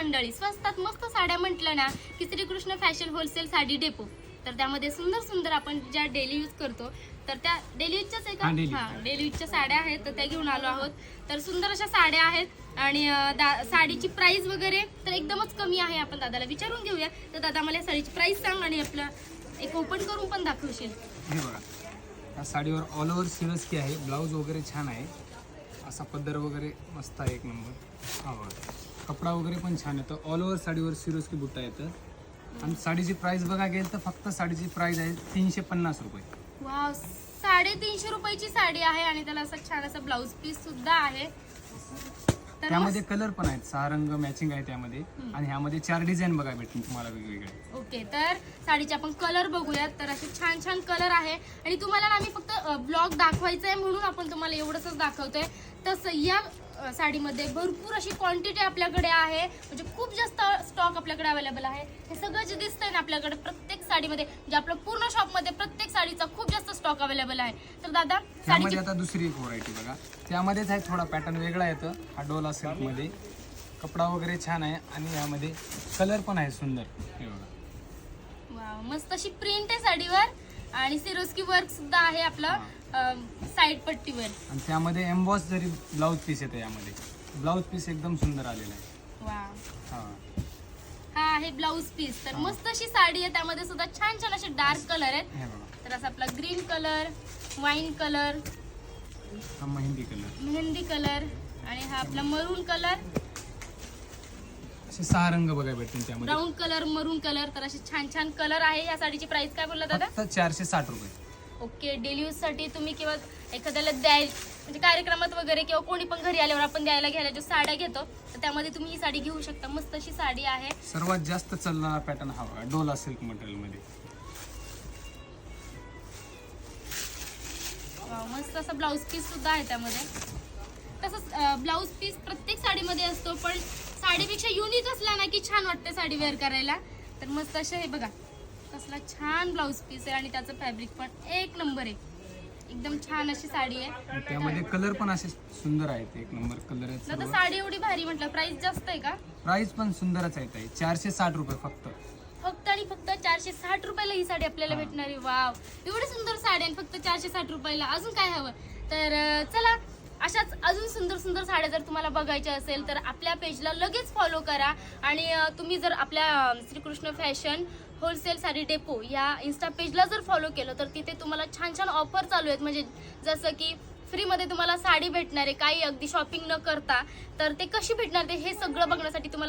मंडळी स्वस्तात मस्त साड्या म्हटलं ना की Shrikrishna fashion wholesale sari depot. तर त्यामध्ये सुंदर सुंदर आपण ज्या डेली यूज करतो तर त्या डेली यूजच्याच आहे का? हा, डेली. यूजच्या साड्या आहेत तर त्या घेऊन आलो आहोत. तर सुंदर अशा साड्या आहेत आणि साडीची प्राइस वगैरे तर एकदमच कमी आहे आपण दादाला विचारून घेऊया. तर दादा मला साडीची प्राइस सांग आणि आपलं एक ओपन करून पण दाखवशील. हे बघा या साडीवर ऑल ओव्हर सिरस्की आहे ब्लाऊज वगैरे छान आहे. असा पदर वगैरे मस्त आहे एक नंबर हा बघा. कपडा वगैरे पण छान येतं ऑल ओव्हर साडीवर सिरोस्की बुट्टा येतं आणि साडीची प्राइस बघा गेल तर फक्त साडीची प्राइस आहे तीनशे पन्नास रुपये. वाव साडेतीनशे रुपयाची साडी आहे आणि त्याला असं छान असं ब्लाऊज पीस सुद्धा आहे. तर त्यामध्ये कलर पण आहेत. सहा रंग मॅचिंग आहे त्यामध्ये. आणि ह्यामध्ये चार डिझाईन बघा भेटतील तुम्हाला वेगवेगळे. ओके तर साडीचे आपण कलर बघूयात. तर असे छान छान कलर आहे. आणि तुम्हाला ना आम्ही फक्त ब्लॉग दाखवायचा आहे म्हणून आपण तुम्हाला एवढंच दाखवतोय. तसं या साडीमध्ये भरपूर अशी क्वांटिटी आपल्याकडे आहे. म्हणजे खूप जास्त स्टॉक आपल्याकडे अवेलेबल आहे. हे सगळं जे दिसतंय ना आपल्याकडे प्रत्येक साडीमध्ये म्हणजे आपलं पूर्ण शॉपमध्ये प्रत्येक साडीचा खूप जास्त स्टॉक अवेलेबल आहे. तर दादा साडीची त्यामध्ये आता दुसरी एक व्हरायटी बघा. त्यामध्येच आहे थोडा पॅटर्न वेगळा येतं. हा डोला सिल्कमध्ये. कपडा वगैरे छान आहे आणि यामध्ये कलर पण आहे सुंदर. हे बघा. वाव मस्त अशी प्रिंट आहे साडीवर. आणि सिरोस्की वर्क सुद्धा आहे आपलं साईड पट्टीवर. आणि त्यामध्ये एम्बॉस जरी ब्लाऊज पीस येतं यामध्ये. ब्लाऊज पीस एकदम सुंदर आलेला आहे. वाव. हा. हा आहे ब्लाऊज पीस तर मस्त अशी साडी आहे त्यामध्ये सुद्धा छान छान असे डार्क कलर आहेत. हे बघा. तर असा आपला ग्रीन कलर वाईन कलर हा मेहंदी कलर मेहंदी कलर आणि हा आपला मरून कलर असे सहा रंग बघा भेटतील त्यामध्ये. ब्राऊन कलर मरून कलर तर असे छान छान कलर आहे या साडीची प्राइस काय बोलला दादा? फक्त चारशे साठ रुपये. ओके डेली यूजसाठी तुम्ही किंवा एखाद्याला द्याय म्हणजे कार्यक्रमात वगैरे किंवा कोणी पण घरी आल्यावर आपण द्यायला घ्यायला जो साड्या घेतो तर त्यामध्ये तुम्ही ही साडी घेऊ शकता. मस्त अशी साडी आहे. सर्वात जास्त चालणारा पॅटर्न हा डोला सिल्क मटेरियलमध्ये वाव, मस्त असा ब्लाऊज पीस सुद्धा आहे त्यामध्ये. तसंच ब्लाऊज पीस प्रत्येक साडीमध्ये असतो पण साडीपेक्षा युनिक असला ना की छान वाटते साडी वेअर करायला. तर मस्त असे हे बघा. कसला छान ब्लाऊज पीस आहे आणि त्याचं फॅब्रिक पण एक नंबर आहे. एकदम छान अशी साडी आहे. त्यामध्ये कलर पण असे सुंदर आहेत. एक नंबर कलर सर्व साडी एवढी भारी म्हटलं प्राइस जास्त आहे का? प्राइस पण सुंदरच आहे चारशे साठ रुपये फक्त. फक्त आणि फक्त चारशे साठ रुपयाला ही साडी आपल्याला. भेटणार आहे. वाव एवढी सुंदर साडी आणि फक्त चारशे साठ रुपयाला. अजून काय हवं? तर चला. अशाच अजून सुंदर सुंदर साड्या जर तुम्हाला बघायच्या असेल तर आपल्या पेजला लगेच फॉलो करा. आणि तुम्ही जर आपल्या Shrikrishna fashion wholesale sari depot या इन्स्टा पेजला जर फॉलो केलं तर तिथे तुम्हाला छान छान ऑफर चालू आहेत. म्हणजे जसं की फ्रीमध्ये तुम्हाला साडी भेटणार आहे काही अगदी शॉपिंग न करता तर ते कशी भेटणार ते हे सगळं बघण्यासाठी तुम्हाला